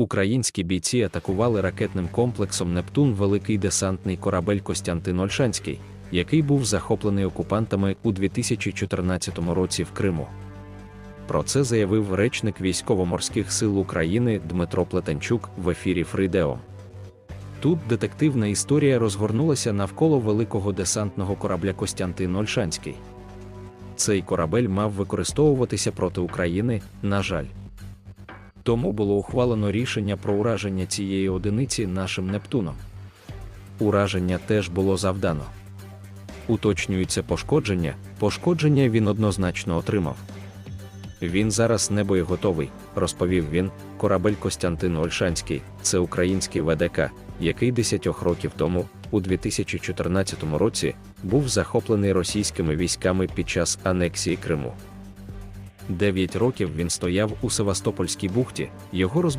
Українські бійці атакували ракетним комплексом Нептун великий десантний корабель Костянтин Ольшанський, який був захоплений окупантами у 2014 році в Криму. Про це заявив речник військово-морських сил України Дмитро Плетенчук в ефірі Фридео. Тут детективна історія розгорнулася навколо великого десантного корабля Костянтин Ольшанський. Цей корабель мав використовуватися проти України, на жаль. Тому було ухвалено рішення про ураження цієї одиниці нашим Нептуном. Ураження теж було завдано. Уточнюється пошкодження, пошкодження він однозначно отримав. Він зараз не боєготовий, розповів він. Корабель Костянтин Ольшанський це український ВДК, який 10 років тому, у 2014 році, був захоплений російськими військами під час анексії Криму. Дев'ять років він стояв у Севастопольській бухті, його розбирали.